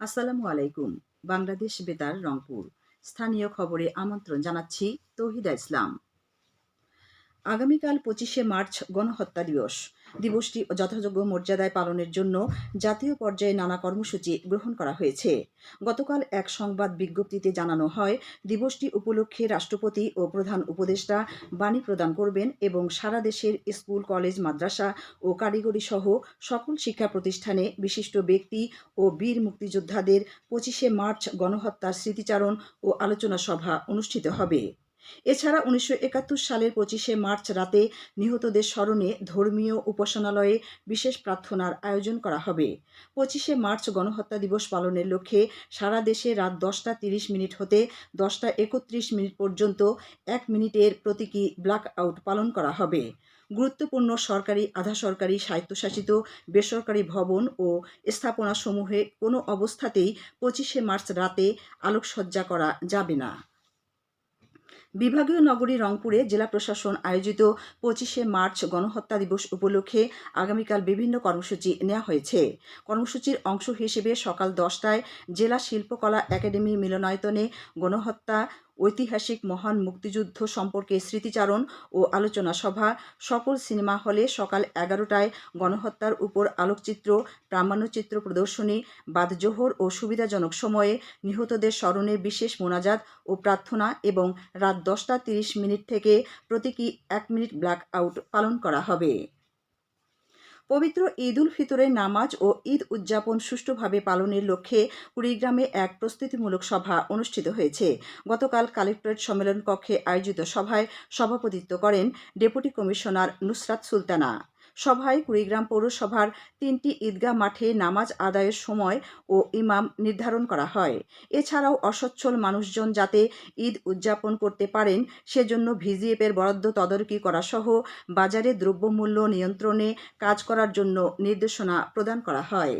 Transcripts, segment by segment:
আসসালামু আলাইকুম বাংলাদেশ বেতার রংপুর। স্থানীয় খবরে আমন্ত্রণ জানাচ্ছি তৌহিদা ইসলাম। আগামীকাল পঁচিশে মার্চ গণহত্যা দিবস। দিবসটি যথাযোগ্য মর্যাদায় পালনের জন্য জাতীয় পর্যায়ে নানা কর্মসূচি গ্রহণ করা হয়েছে। গতকাল এক সংবাদ বিজ্ঞপ্তিতে জানানো হয়, দিবসটি উপলক্ষে রাষ্ট্রপতি ও প্রধান উপদেষ্টা বাণী প্রদান করবেন এবং সারা দেশের স্কুল, কলেজ, মাদ্রাসা ও কারিগরি সহ সকল শিক্ষা প্রতিষ্ঠানে বিশিষ্ট ব্যক্তি ও বীর মুক্তিযোদ্ধাদের পঁচিশে মার্চ গণহত্যার স্মৃতিচারণ ও আলোচনা সভা অনুষ্ঠিত হবে। এছাড়া উনিশশো একাত্তর সালের পঁচিশে মার্চ রাতে নিহতদের স্মরণে ধর্মীয় উপাসনালয়ে বিশেষ প্রার্থনার আয়োজন করা হবে। পঁচিশে মার্চ গণহত্যা দিবস পালনের লক্ষ্যে সারা দেশে রাত দশটা তিরিশ মিনিট হতে দশটা একত্রিশ মিনিট পর্যন্ত এক মিনিটের প্রতীকী ব্ল্যাক আউট পালন করা হবে। গুরুত্বপূর্ণ সরকারি, আধা সরকারি, স্বায়ত্তশাসিত, বেসরকারি ভবন ও স্থাপনাসমূহে কোনো অবস্থাতেই পঁচিশে মার্চ রাতে আলোকসজ্জা করা যাবে না। বিভাগীয় নগরী রংপুরে জেলা প্রশাসন আয়োজিত পঁচিশে মার্চ গণহত্যা দিবস উপলক্ষে আগামীকাল বিভিন্ন কর্মসূচি নেওয়া হয়েছে। কর্মসূচির অংশ হিসেবে সকাল দশটায় জেলা শিল্পকলা একাডেমি মিলনায়তনে গণহত্যা ঐতিহাসিক মহান মুক্তিযুদ্ধ সম্পর্কে স্মৃতিচারণ ও আলোচনা সভা, সকল সিনেমা হলে সকাল এগারোটায় গণহত্যার উপর আলোকচিত্র প্রামাণ্যচিত্র প্রদর্শনী, বাদজোহর ও সুবিধাজনক সময়ে নিহতদের স্মরণে বিশেষ মোনাজাত ও প্রার্থনা এবং রাত দশটা তিরিশ মিনিট থেকে প্রতীকী এক মিনিট ব্ল্যাক আউট পালন করা হবে। পবিত্র ঈদ উল ফিতরের নামাজ ও ঈদ উদযাপন সুষ্ঠুভাবে পালনের লক্ষ্যে কুড়িগ্রামে এক প্রস্তুতিমূলক সভা অনুষ্ঠিত হয়েছে। গতকাল কালেক্টরেট সম্মেলন কক্ষে আয়োজিত সভায় সভাপতিত্ব করেন ডেপুটি কমিশনার নুসরাত সুলতানা। সভায় কুড়িগ্রাম পৌরসভার তিনটি ঈদগাহ মাঠে নামাজ আদায়ের সময় ও ইমাম নির্ধারণ করা হয়। এছাড়াও অসচ্ছল মানুষজন যাতে ঈদ উদযাপন করতে পারেন, সেজন্য ভিজিএফের বরাদ্দ তদারকি করা সহ বাজারে দ্রব্যমূল্য নিয়ন্ত্রণে কাজ করার জন্য নির্দেশনা প্রদান করা হয়।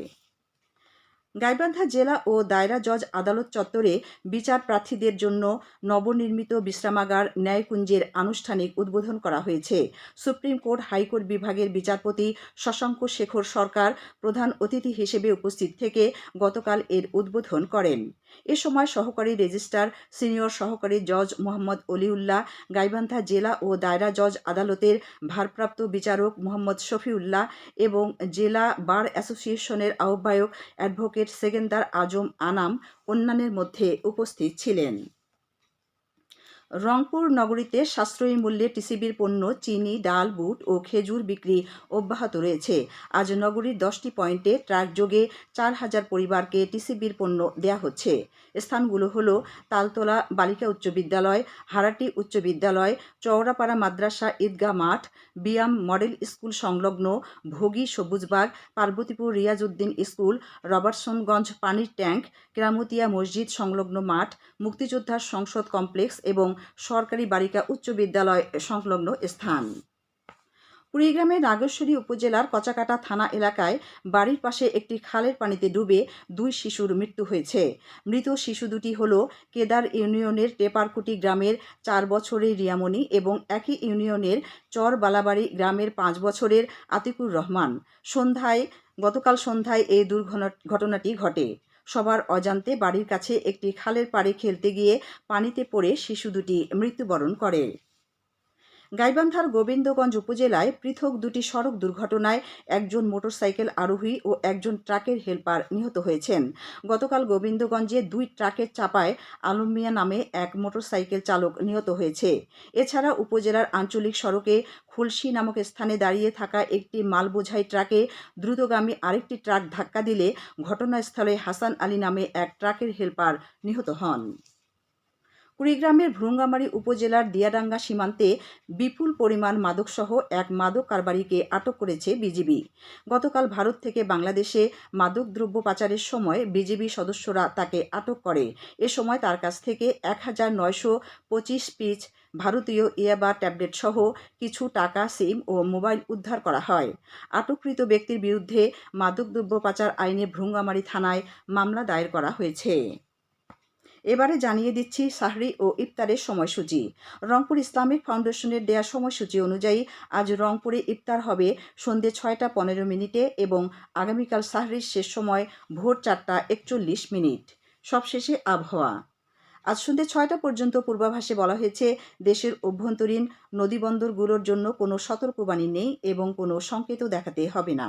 গাইবান্ধা জেলা ও দায়রা জজ আদালত চত্বরে বিচার প্রার্থীদের জন্য নবনির্মিত বিশ্রামাগার ন্যায়কুঞ্জের আনুষ্ঠানিক উদ্বোধন করা হয়েছে। সুপ্রিম কোর্ট হাইকোর্ট বিভাগের বিচারপতি শশাঙ্ক শেখর সরকার প্রধান অতিথি হিসেবে উপস্থিত থেকে গতকাল এর উদ্বোধন করেন। এ সময় সহকারী রেজিস্ট্রার, সিনিয়র সহকারী জজ মোহাম্মদ অলিউল্লাহ, গাইবান্ধা জেলা ও দায়রা জজ আদালতের ভারপ্রাপ্ত বিচারক মোহাম্মদ শফিউল্লাহ এবং জেলা বার অ্যাসোসিয়েশনের আহ্বায়ক অ্যাডভোকেট সেকেন্দার আজম আনাম অন্যান্যের মধ্যে উপস্থিত ছিলেন। রংপুর নগরীতে সাশ্রয়ী মূল্যে টিসিবির পণ্য চিনি, ডাল, বুট ও খেজুর বিক্রি অব্যাহত রয়েছে। আজ নগরীর দশটি পয়েন্টে ট্রাক যোগে চার হাজার পরিবারকে টিসিবির পণ্য দেয়া হচ্ছে। স্থানগুলো হলো তালতলা বালিকা উচ্চ বিদ্যালয়, হারাটি উচ্চ বিদ্যালয় চৌরাপাড়া মাদ্রাসা ঈদগাহ মাঠ, বিয়াম মডেল স্কুল সংলগ্ন ভোগী সবুজবাগ, পার্বতীপুর রিয়াজউদ্দিন স্কুল, রবার্টসনগঞ্জ পানির ট্যাঙ্ক কেরামতিয়া মসজিদ সংলগ্ন মাঠ, মুক্তিযোদ্ধার সংসদ কমপ্লেক্স এবং সরকারি বালিকা উচ্চ বিদ্যালয় সংলগ্ন স্থান। কুড়িগ্রামের নাগেশ্বরী উপজেলার কচাকাটা থানা এলাকায় বাড়ির পাশে একটি খালের পানিতে ডুবে দুই শিশুর মৃত্যু হয়েছে। মৃত শিশু দুটি হল কেদার ইউনিয়নের টেপারকুটি গ্রামের চার বছরের রিয়ামণি এবং একই ইউনিয়নের চর বালাবাড়ি গ্রামের পাঁচ বছরের আতিকুর রহমান। সন্ধ্যায় গতকাল সন্ধ্যায় এই দুর্ঘটনাটি ঘটে। সবার অজান্তে বাড়ির কাছে একটি খালের পাড়ে খেলতে গিয়ে পানিতে পড়ে শিশু দুটি মৃত্যুবরণ করে। গাইবান্ধার গোবিন্দগঞ্জ উপজেলায় পৃথক দুটি সড়ক দুর্ঘটনায় একজন মোটরসাইকেল আরোহী ও একজন ট্রাকের হেলপার নিহত হয়েছেন। গতকাল গোবিন্দগঞ্জে দুই ট্রাকের চাপায় আলম মিয়া নামে এক মোটরসাইকেল চালক নিহত হয়েছে। এছাড়া উপজেলার আঞ্চলিক সড়কে খুলশি নামক স্থানে দাঁড়িয়ে থাকা একটি মালবোঝাই ট্রাকে দ্রুতগামী আরেকটি ট্রাক ধাক্কা দিলে ঘটনাস্থলে হাসান আলী নামে এক ট্রাকের হেলপার নিহত হন। কুড়িগ্রামের ভ্রুঙ্গামারী উপজেলার দিয়াডাঙ্গা সীমান্তে বিপুল পরিমাণ মাদকসহ এক মাদক কারবারিকে আটক করেছে বিজিবি। গতকাল ভারত থেকে বাংলাদেশে মাদক দ্রব্য পাচারের সময় বিজিবি সদস্যরা তাকে আটক করে। এ সময় তার কাছ থেকে এক হাজার নয়শো পঁচিশ পিচ ভারতীয় ইয়াবা ট্যাবলেট সহ কিছু টাকা, সিম ও মোবাইল উদ্ধার করা হয়। আটককৃত ব্যক্তির বিরুদ্ধে মাদকদ্রব্য পাচার আইনে ভ্রুঙ্গামারী থানায় মামলা দায়ের করা হয়েছে। এবারে জানিয়ে দিচ্ছি সাহরি ও ইফতারের সময়সূচি। রংপুর ইসলামিক ফাউন্ডেশনের দেয়া সময়সূচি অনুযায়ী আজ রংপুরে ইফতার হবে সন্ধে ছয়টা পনেরো মিনিটে এবং আগামীকাল সাহরির শেষ সময় ভোর চারটা একচল্লিশ মিনিট। সবশেষে আবহাওয়া। আজ সন্ধ্যে ছয়টা পর্যন্ত পূর্বাভাসে বলা হয়েছে, দেশের অভ্যন্তরীণ নদীবন্দরগুলোর জন্য কোনো সতর্কবাণী নেই এবং কোনো সংকেতও দেখাতে হবে না।